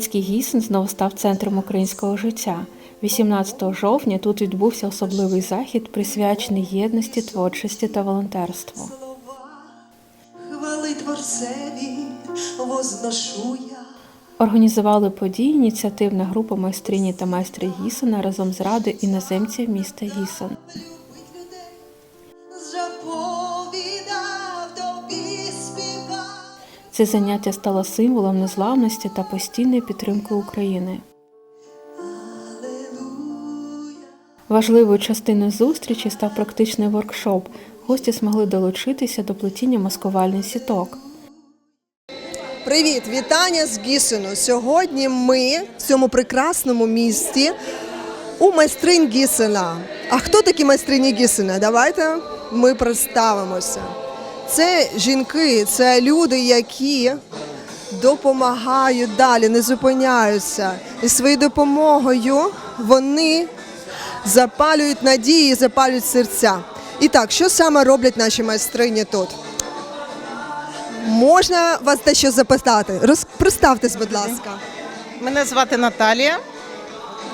Донецький гісен знову став центром українського життя. 18 жовтня тут відбувся особливий захід, присвячений єдності, творчості та волонтерству. Хвали Творцеві возношу я. Організували події ініціативна група майстрині та майстри Гісена разом з радою іноземців міста Гісен. Це заняття стало символом незламності та постійної підтримки України. Важливою частиною зустрічі став практичний воркшоп. Гості змогли долучитися до плетіння маскувальних сіток. Привіт, вітання з Гісену. Сьогодні ми в цьому прекрасному місті у майстринь Гісена. А хто такі майстрині Гісена? Давайте ми представимося. Це жінки, це люди, які допомагають далі, не зупиняються. І своєю допомогою вони запалюють надії, запалюють серця. І так, що саме роблять наші майстрині тут? Можна вас дещо запитати? Роз... Представтесь, будь ласка. Мене звати Наталія.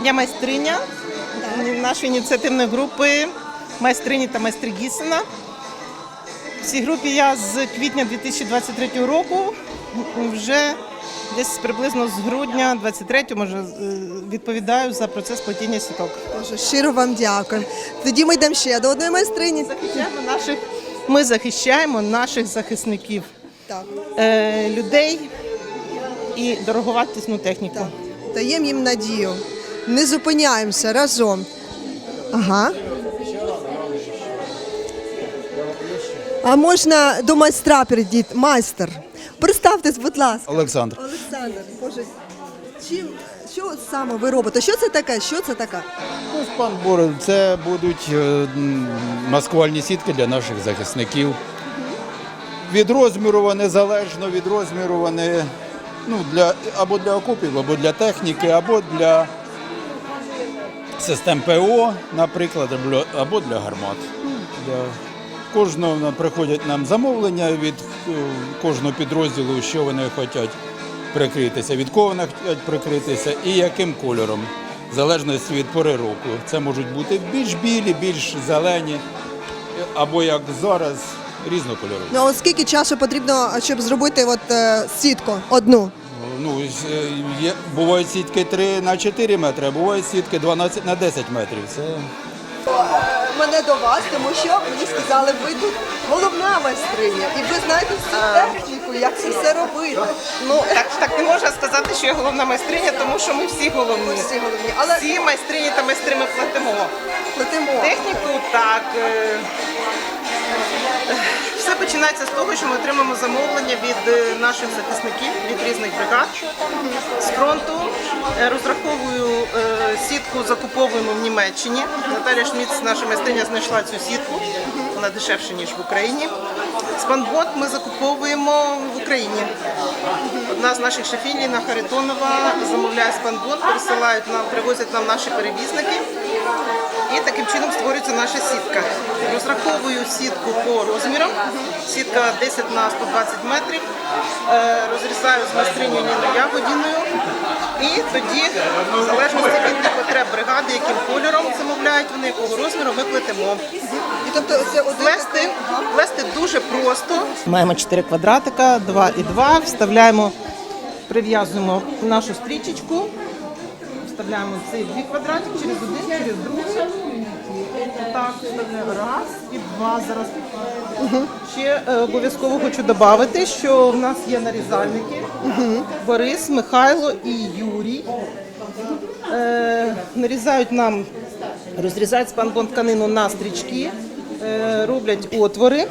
Я майстриня нашої ініціативної групи майстрині та майстри Гісена. В цій групі я з квітня 2023 року вже десь приблизно з грудня 23 може е, відповідаю за процес плетіння сіток. Дуже щиро вам дякую. Тоді ми йдемо ще до одної майстрині. Захищаємо наших, ми захищаємо наших захисників, Так, е, людей і дороговартісну техніку. так. Даємо їм надію. Не зупиняємося разом. Ага. А можна до майстра перейдіть? Майстер. Представтесь, будь ласка. Олександр. Олександр, Боже, чим, що саме ви робите? Що це таке? Що це таке? Ось пан Борис, це будуть е, маскувальні сітки для наших захисників. Від розміру вони залежно від розміру вони ну, для, або для окопів, або для техніки, або для систем ПО, наприклад, або- або для гармат. Для кожного приходять нам замовлення від е, кожного підрозділу, що вони хочуть прикритися, від кого вони хочуть прикритися і яким кольором, в залежності від пори року. Це можуть бути більш білі, більш зелені, або як зараз різнокольорові. Ну, а от скільки часу потрібно, щоб зробити от, е, сітку одну? Ну, е, є, бувають сітки 3 на 4 метри, а бувають сітки 12 на 10 метрів. Це Мене до вас, тому що мені сказали, ви тут головна майстриня, і ви знаєте всю техніку, як це все робити. Ну так, так не можна сказати, що я головна майстриня, тому що ми всі головні. Всі головні, але Всі майстрині та майстри ми платимо. Платимо Техніку так. Все починається з того, що ми отримуємо замовлення від е, наших захисників від різних бригад з фронту. Е, Розраховую е, сітку, закуповуємо в Німеччині. Наталя Шміц, наша майстриня, знайшла цю сітку. Вона дешевше ніж в Україні. Спанбот ми закуповуємо в Україні. Одна з наших шефів, Ліна Харитонова, замовляє спанбот, присилають нам, привозять нам наші перевізники. І таким чином створюється наша сітка. Розраховую сітку по розмірам. Сітка 10 на 120 метрів. Е, Розрізаю з майстриню Ніною Ягодіною. І тоді, в залежності від потреб бригади, яким кольором замовляють вони, якого розміру, ми плетемо. І тобто це Плести, плести дуже просто. Маємо 4 квадратика, 2 і 2. Вставляємо, прив'язуємо нашу стрічечку. Вставляємо цей дві квадратик через один, через другий. Так, раз і два зараз. Ще е, обов'язково хочу додати, що в нас є нарізальники. Борис, Михайло і Юрій. Е, нарізають нам, розрізають спанбон тканину на стрічки, е, роблять отвори.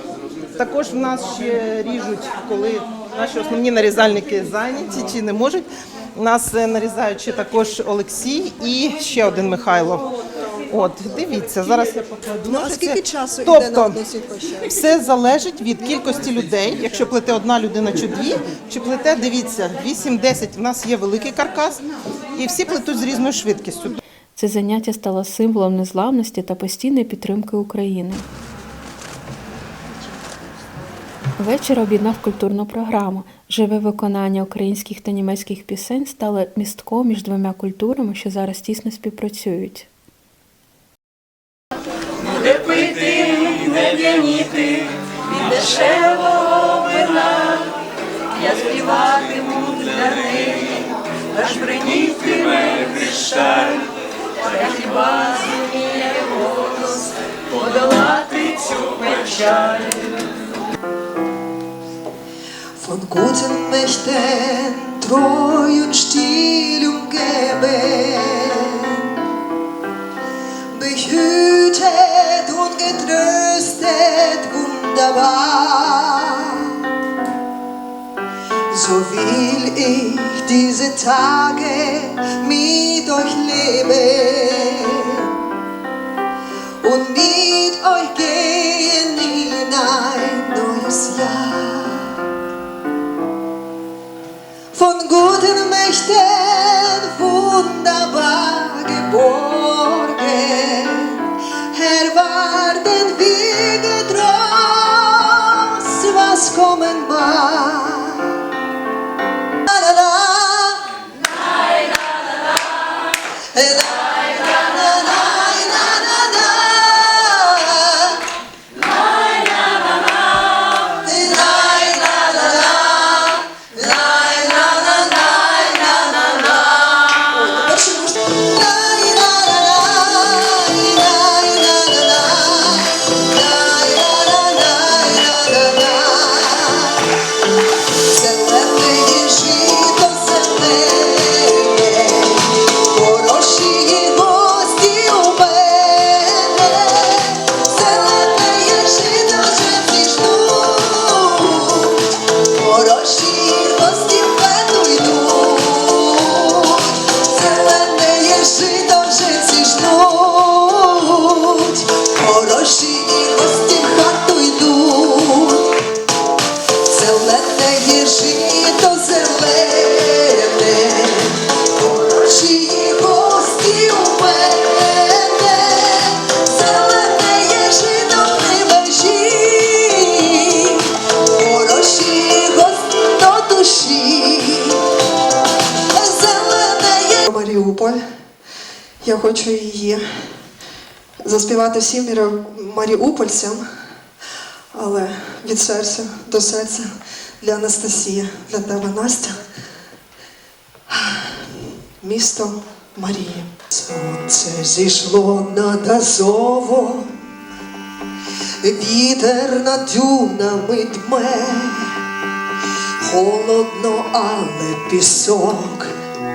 Також в нас ще ріжуть, коли наші основні нарізальники зайняті чи не можуть. Нас е, нарізають ще також Олексій і ще один Михайло. От, дивіться, зараз. Ну, а скільки часу йде тобто, на одну сітку ще? все залежить від кількості людей. Якщо плете одна людина чи дві, чи плете, дивіться, 8-10, в нас є великий каркас, і всі плетуть з різною швидкістю. Це заняття стало символом незламності та постійної підтримки України. Вечір об'єднав культурну програму. Живе виконання українських та німецьких пісень стало містком між двома культурами, що зараз тісно співпрацюють. Буде пити, не п'яніти від дешевого вина. Я співатиму для неї, аж бринітиме кришталь, та хіба зуміє голос подолати цю печаль. Von guten Mächten treu und still umgeben, behütet und getröstet wunderbar. So will ich diese Tage mit euch leben und mit euch gehen in ein neues Jahr von guten хочу її заспівати всім маріупольцям. Але від серця до серця для Анастасії, для тебе Настя. Місто Марії. Сонце зійшло над Азовом, вітер над дюнами дме, холодно, але пісок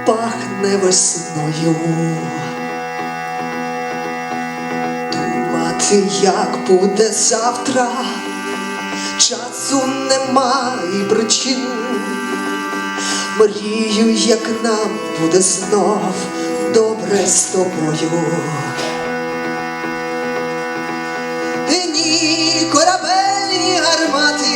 пахне весною. Думати, як буде завтра, часу нема і причин. Мрію, як нам буде знов добре з тобою. Ні корабельні гармати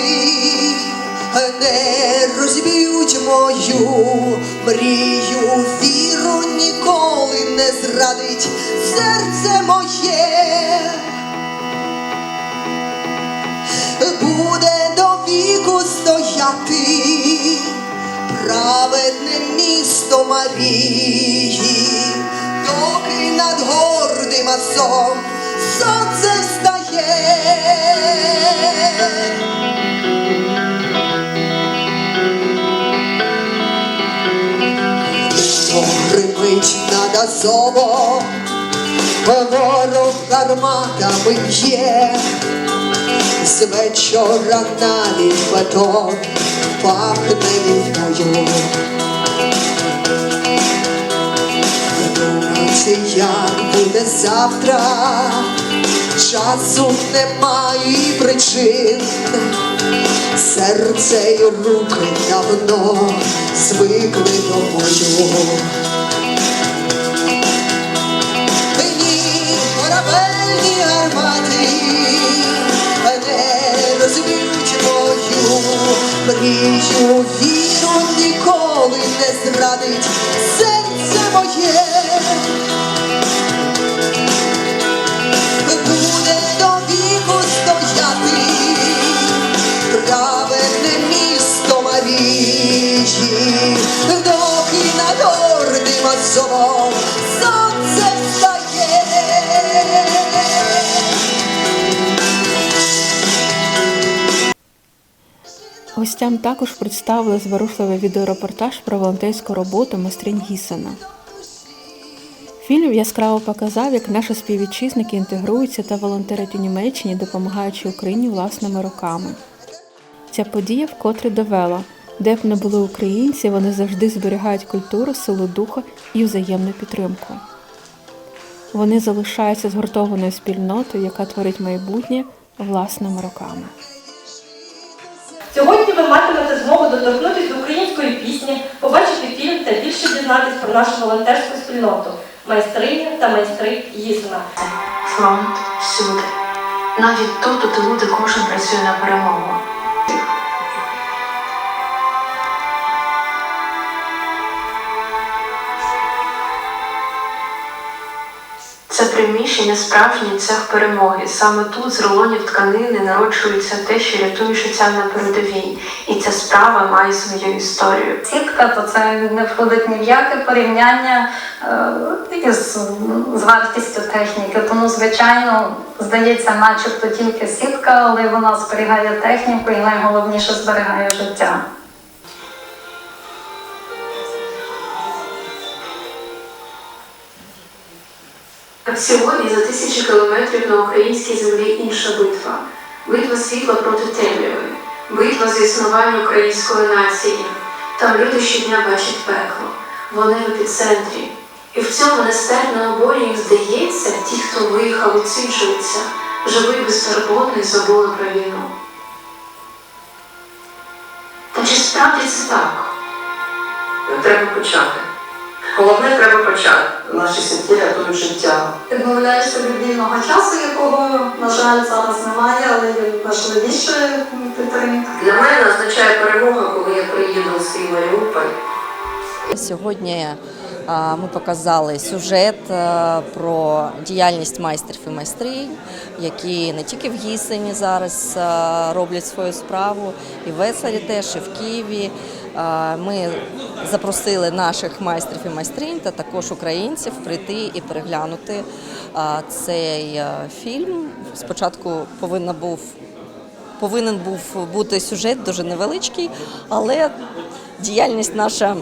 не розб'ють мою мрію, віру ніколи не зрадить серце моє. Місто Марії, доки над гордим Азом сонце встає. Гримить над Азовом, ворог гарматами б'є, з вечора навіть бетон пахне війною. Думати, як буде завтра, часу немає причин. Серце й руки давно звикли до бою. Мені корабельні гармати не розб'ють мою мрію, віру ніколи не зрадить Гостям також представили зворушливий відеорепортаж про волонтерську роботу майстринь Гісена. Фільм яскраво показав, як наші співвітчизники інтегруються та волонтерять у Німеччині, допомагаючи Україні власними руками. Ця подія вкотре довела, де б не були українці, вони завжди зберігають культуру, силу духа і взаємну підтримку. Вони залишаються згуртованою спільнотою, яка творить майбутнє власними руками. Сьогодні ви матимете змогу доторкнутися до української пісні, побачити фільм та більше дізнатись про нашу волонтерську спільноту майстриня та майстри Їсна. фронт всюди. Навіть тут, тут люди кожен працює на перемогу. Це приміщення справжній цех перемоги. Саме тут з рулонів тканини народжується те, що рятує на передовій. І ця справа має свою історію. Сітка, то це не входить ні в яке порівняння е, із з вартістю техніки. Тому, звичайно, здається, начебто тільки сітка, але вона зберігає техніку і найголовніше зберігає життя. Сьогодні за тисячі кілометрів на українській землі інша битва. Битва світла проти темряви, битва за існування української нації. Там люди щодня бачать пекло, вони в епіцентрі. І в цьому нестерпному болі їм здається, ті, хто виїхав, оцінчуються, живий безтурботно і забули про війну. Та чи справді це так? Треба почати. Головне, треба почати. Наші сітки рятують життя. Відмовляєшся від вільного часу, якого, на жаль, зараз немає, але є важливіше підтримка. Для мене означає перемога, коли я приїду у свій Маріуполь. Сьогодні ми показали сюжет про діяльність майстрів і майстринь, які не тільки в Гісені зараз роблять свою справу, і в Веселі теж, і в Києві. Ми запросили наших майстрів і майстринь та також українців прийти і переглянути цей фільм. Спочатку повинна був повинен був бути сюжет дуже невеличкий, але діяльність наша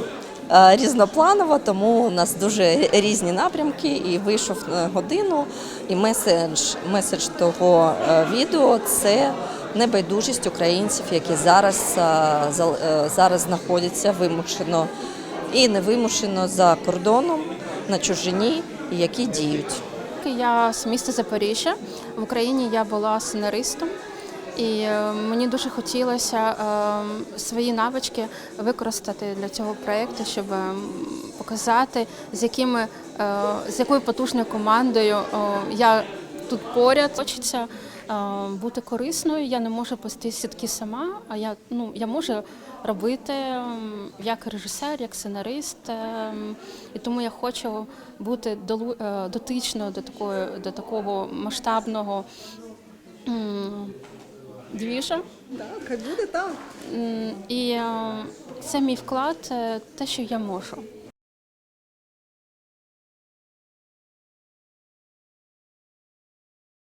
різнопланова, тому у нас дуже різні напрямки. І вийшов на годину. І меседж, меседж того відео це небайдужість українців, які зараз, е, е, зараз знаходяться вимушено і невимушено за кордоном на чужині, які діють. Я з міста Запоріжжя. В Україні я була сценаристом, і е, мені дуже хотілося свої навички використати для цього проєкту, щоб показати, з якими з якою потужною командою я тут поряд. Хочеться бути корисною. Я не можу плести сітки сама, а я ну я можу робити як режисер, як сценарист. ем, І тому я хочу бути е, дотичною до такої до такого масштабного двіжа. Так, хай буде так. І е, це мій вклад, е, те, що я можу.